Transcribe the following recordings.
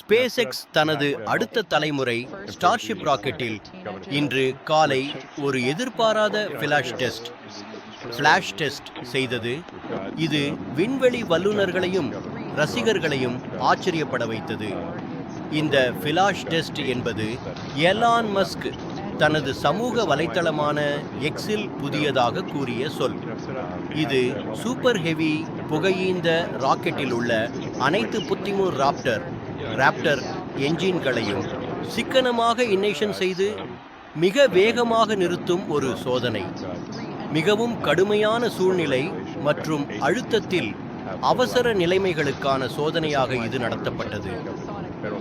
Space X தனது அடுத்த தலைமுறை ஸ்டார்ஷிப் ராக்கெட்டில் இன்று காலை ஒரு எதிர்பாராத ஃபிளாஷ் டெஸ்ட் ஃபிளாஷ் டெஸ்ட் செய்தது. இது விண்வெளி வல்லுநர்களையும் ரசிகர்களையும் ஆச்சரியப்பட வைத்தது. இந்த ஃபிலாஷ் டெஸ்ட் என்பது எலான் மஸ்க் தனது சமூக வலைத்தளமான எக்ஸில் புதியதாக கூறிய சொல். இது சூப்பர் ஹெவி புகையீந்த ராக்கெட்டில் உள்ள அனைத்து புத்திமுர் ராப்டர் ராப்டர் என்ஜின்களையும் சிக்கனமாக இன்னேஷன் செய்து மிக வேகமாக நிறுத்தும் ஒரு சோதனை. மிகவும் கடுமையான சூழ்நிலை மற்றும் அழுத்தத்தில் அவசர நிலைமைகளுக்கான சோதனையாக இது நடத்தப்பட்டது.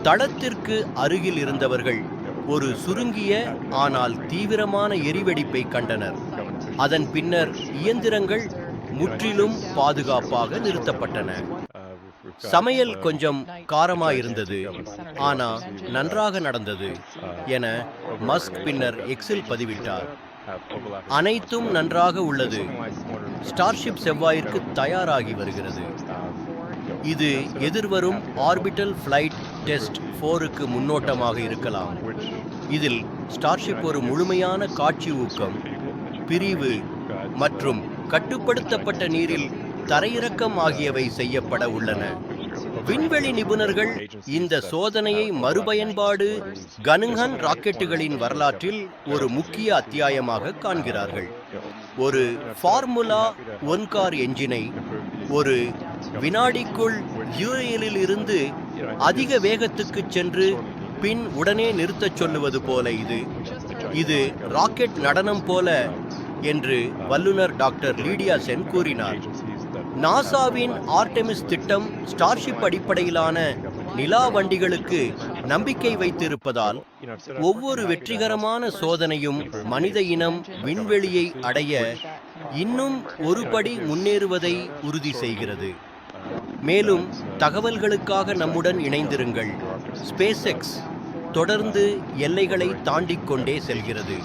தளத்திற்கு அருகில் இருந்தவர்கள் ஒரு சுருங்கிய ஆனால் தீவிரமான எரிவெடிப்பை கண்டனர். அதன் பின்னர் இயந்திரங்கள் முற்றிலும் பாதுகாப்பாக நிறுத்தப்பட்டன. சமையல் கொஞ்சம் காரமாயிருந்தது ஆனா நன்றாக நடந்தது என மஸ்க் பின்னர் எக்ஸில் பதிவிட்டார். அனைத்தும் நன்றாக உள்ளது. ஸ்டார்ஷிப் செவ்வாயிற்கு தயாராகி வருகிறது. இது எதிர்வரும் ஆர்பிட்டல் ஃப்ளைட் டெஸ்ட் ஃபோருக்கு முன்னோட்டமாக இருக்கலாம். இதில் ஸ்டார்ஷிப் ஒரு முழுமையான காட்சி ஊக்கம் பிரிவு மற்றும் கட்டுப்படுத்தப்பட்ட நீரில் தரையிறக்கம் ஆகியவை செய்யப்பட உள்ளன. விண்வெளி நிபுணர்கள் இந்த சோதனையை மறுபயன்பாடு கனுங்கன் ராக்கெட்டுகளின் வரலாற்றில் ஒரு முக்கிய அத்தியாயமாக காண்கிறார்கள். ஒரு ஃபார்முலா ஒன் கார் என்ஜினை ஒரு வினாடிக்குள் யூரியலில் இருந்து அதிக வேகத்துக்கு சென்று பின் உடனே நிறுத்தச் சொல்லுவது போல இது. இது ராக்கெட் நடனம் போல என்று வல்லுனர் டாக்டர் லீடியா சென் கூறினார். நாசாவின் ஆர்டெமிஸ் திட்டம் ஸ்டார்ஷிப் அடிப்படையிலான நிலா வண்டிகளுக்கு நம்பிக்கை வைத்திருப்பதால் ஒவ்வொரு வெற்றிகரமான சோதனையும் மனித இனம் விண்வெளியை அடைய இன்னும் ஒரு படி முன்னேறுவதை உறுதி செய்கிறது. மேலும் தகவல்களுக்காக நம்முடன் இணைந்திருங்கள். ஸ்பேஸ் எக்ஸ் தொடர்ந்து எல்லைகளை தாண்டிக் கொண்டே செல்கிறது.